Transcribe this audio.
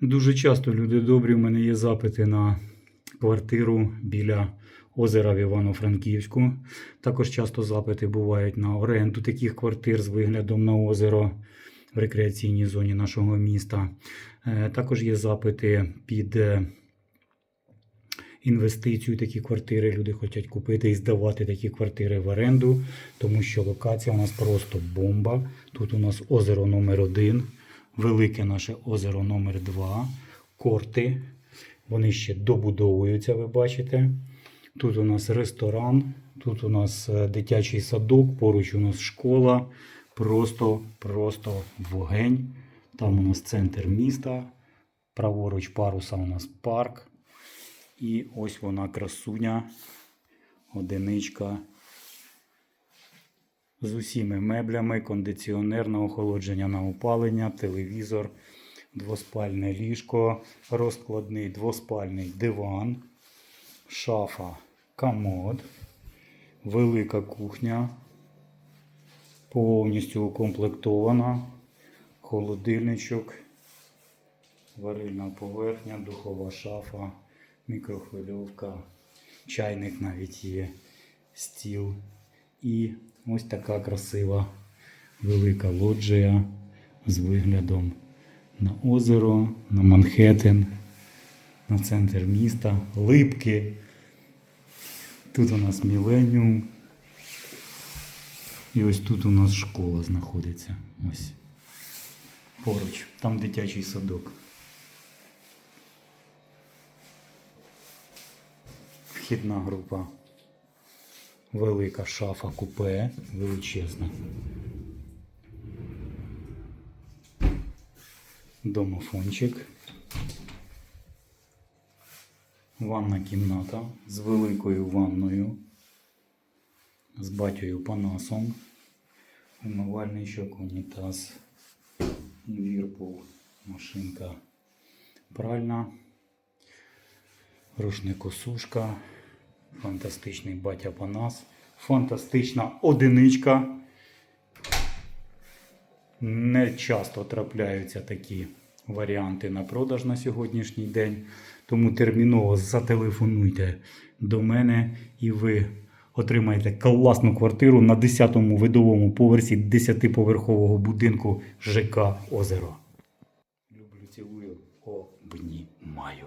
Дуже часто люди добрі, в мене є запити на квартиру біля озера в Івано-Франківську. Також часто запити бувають на оренду таких квартир з виглядом на озеро в рекреаційній зоні нашого міста. Е, Також є запити під е, інвестицію такі квартири. Люди хочуть купити і здавати такі квартири в оренду, тому що локація у нас просто бомба. Тут у нас озеро номер один, велике наше озеро номер два, корти. Вони ще добудовуються, ви бачите. Тут у нас ресторан, тут у нас е, дитячий садок, поруч у нас школа. Просто, просто вогень. Там у нас центр міста. Праворуч паруса у нас парк. І ось вона красуня, одиничка. З усіми меблями, кондиціонер на охолодження на опалення, телевізор, двоспальне ліжко, розкладний двоспальний диван, шафа, комод, велика кухня, повністю укомплектована, холодильничок, варильна поверхня, духова шафа, мікрохвильовка, чайник навіть є, стіл. І ось така красива велика лоджія з виглядом на озеро, на Манхеттен, на центр міста, липки. Тут у нас Міленіум. І ось тут у нас школа знаходиться. Ось. Поруч. Там дитячий садок. Вхідна група. Велика шафа купе, величезна. Домофончик. Ванна кімната з великою ванною, з батькою Панасом, умивальничок, унітаз, вірпул, машинка пральна, рушникосушка, фантастичний батя Панас, фантастична одиничка. Не часто трапляються такі варіанти на продаж на сьогоднішній день. Тому терміново зателефонуйте до мене і ви отримаєте класну квартиру на 10-му видовому поверсі 10-поверхового будинку ЖК Озеро. Люблю, цілую, обнімаю.